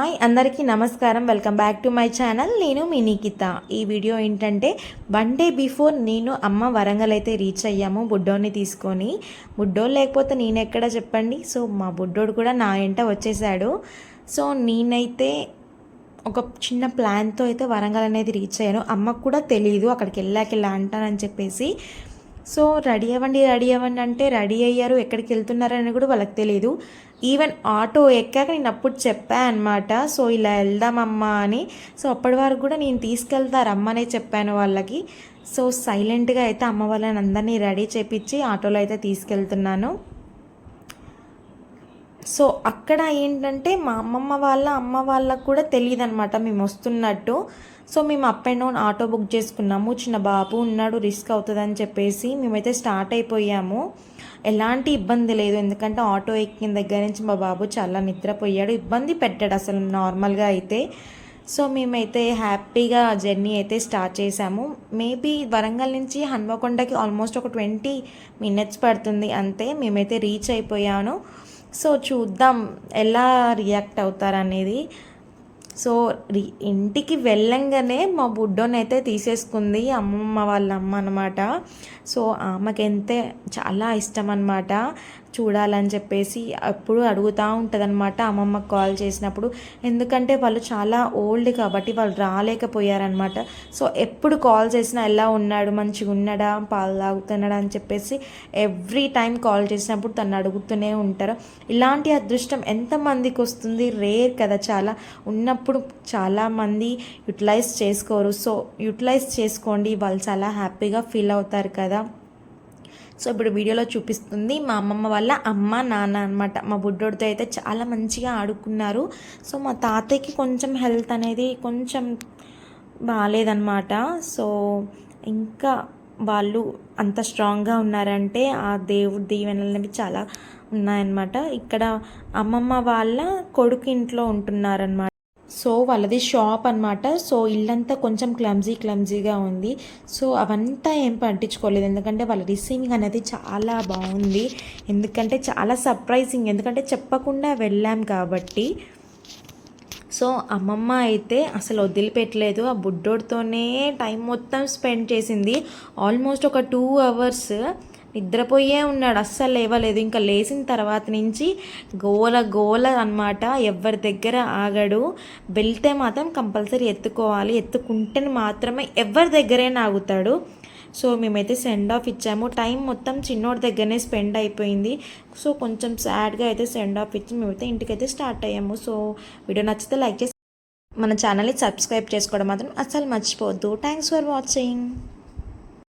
Hi అందరికీ నమస్కారం. Welcome back to my channel. నేను మీ నిఖిత. ఈ వీడియో ఏంటంటే వన్ డే బిఫోర్ నేను అమ్మ వరంగల్ అయితే రీచ్ అయ్యాము బుడ్డోని తీసుకొని. బుడ్డోడు లేకపోతే నేను ఎక్కడ చెప్పండి? సో మా బుడ్డోడు కూడా నా ఎంట వచ్చేసాడు. సో నేనైతే ఒక చిన్న ప్లాన్తో అయితే వరంగల్ అనేది రీచ్ అయ్యాను. అమ్మకు కూడా తెలియదు అక్కడికి వెళ్ళాక ఇలా అంటానని చెప్పేసి. సో రెడీ అవ్వండి రెడీ అవ్వండి అంటే రెడీ అయ్యారు ఎక్కడికి వెళ్తున్నారని కూడా వాళ్ళకి తెలియదు ఈవెన్ ఆటో ఎక్కాక నేను అప్పుడు చెప్పాను అనమాట సో ఇలా వెళ్దామమ్మా అని. సో అప్పటి వరకు కూడా నేను తీసుకెళ్తారు అమ్మనే చెప్పాను వాళ్ళకి. సో సైలెంట్గా అయితే అమ్మ వాళ్ళని అందరినీ రెడీ చేపించి ఆటోలో అయితే తీసుకెళ్తున్నాను. సో అక్కడ ఏంటంటే మా అమ్మమ్మ వాళ్ళ అమ్మ వాళ్ళకు కూడా తెలియదు అనమాట మేము వస్తున్నట్టు. సో మేము up and down auto book చేసుకున్నాము. చిన్న బాబు ఉన్నాడు రిస్క్ అవుతుందని చెప్పేసి మేమైతే స్టార్ట్ అయిపోయాము. ఎలాంటి ఇబ్బంది లేదు. ఎందుకంటే ఆటో ఎక్కిన దగ్గర నుంచి మా బాబు చాలా నిద్రపోయాడు. ఇబ్బంది పెట్టాడు అసలు నార్మల్గా అయితే. సో మేమైతే హ్యాపీగా జర్నీ అయితే స్టార్ట్ చేసాము మేబీ వరంగల్ నుంచి హన్మకొండకి ఆల్మోస్ట్ ఒక ట్వంటీ మినిట్స్ పడుతుంది అంతే. మేమైతే రీచ్ అయిపోయాను. సో చూద్దాం ఎలా రియాక్ట్ అవుతారనేది. సో ఇంటికి వెళ్ళంగానే మా బుడ్డోని అయితే తీసేసుకుంది అమ్మమ్మ వాళ్ళ అమ్మ అనమాట సో ఆమెకి చాలా ఇష్టం అనమాట చూడాలని చెప్పేసి ఎప్పుడు అడుగుతూ ఉంటుంది అనమాట అమ్మమ్మ కాల్ చేసినప్పుడు. ఎందుకంటే వాళ్ళు చాలా ఓల్డ్ కాబట్టి వాళ్ళు రాలేకపోయారనమాట సో ఎప్పుడు కాల్ చేసినా ఎలా ఉన్నాడు మంచిగా ఉన్నాడా పాలు తాగుతున్నాడా అని చెప్పేసి ఎవ్రీ టైం కాల్ చేసినప్పుడు తను అడుగుతూనే ఉంటారు. ఇలాంటి అదృష్టం ఎంతమందికి వస్తుంది? రేర్ కదా చాలా. ఇప్పుడు చాలామంది యూటిలైజ్ చేసుకోరు. సో యూటిలైజ్ చేసుకోండి. వాళ్ళు చాలా హ్యాపీగా ఫీల్ అవుతారు కదా. సో ఇప్పుడు వీడియోలో చూపిస్తుంది మా అమ్మమ్మ వాళ్ళ అమ్మ నాన్న అనమాట మా బుడ్డోడితో అయితే చాలా మంచిగా ఆడుకున్నారు. సో మా తాతయ్యకి కొంచెం హెల్త్ అనేది కొంచెం బాగాలేదన్నమాట. సో ఇంకా వాళ్ళు అంత స్ట్రాంగ్గా ఉన్నారంటే ఆ దేవుడి దీవెనలు అనేవి చాలా ఉన్నాయన్నమాట. ఇక్కడ అమ్మమ్మ వాళ్ళ కొడుకు ఇంట్లో ఉంటున్నారనమాట సో వాళ్ళది షాప్ అనమాట సో ఇల్లంతా కొంచెం క్లమ్జీ క్లమ్జీగా ఉంది. సో అవంతా ఏం పట్టించుకోలేదు. ఎందుకంటే వాళ్ళ రిసీవింగ్ అనేది చాలా బాగుంది. ఎందుకంటే చాలా సర్ప్రైజింగ్. ఎందుకంటే చెప్పకుండా వెళ్ళాం కాబట్టి సో అమ్మమ్మ అయితే అసలు వదిలిపెట్టలేదు. ఆ బుడ్డోడితోనే టైం మొత్తం స్పెండ్ చేసింది. ఆల్మోస్ట్ ఒక టూ అవర్స్ నిద్రపోయే ఉన్నాడు. అస్సలు లేవలేదు. ఇంకా లేచిన తర్వాత నుంచి గోల గోల అనమాట ఎవరి దగ్గర ఆగడు. వెళ్తే మాత్రం కంపల్సరీ ఎత్తుకోవాలి. ఎత్తుకుంటేనే మాత్రమే ఎవరి దగ్గరైనా ఆగుతాడు. సో మేమైతే సెండ్ ఆఫ్ ఇచ్చాము. టైం మొత్తం చిన్నోడి దగ్గరనే స్పెండ్ అయిపోయింది. సో కొంచెం సాడ్గా అయితే సెండ్ ఆఫ్ ఇచ్చి మేమైతే ఇంటికైతే స్టార్ట్ అయ్యాము. సో వీడియో నచ్చితే లైక్ చేసి మన ఛానల్ని సబ్స్క్రైబ్ చేసుకోవడం మాత్రం అస్సలు మర్చిపోవద్దు. Thanks for watching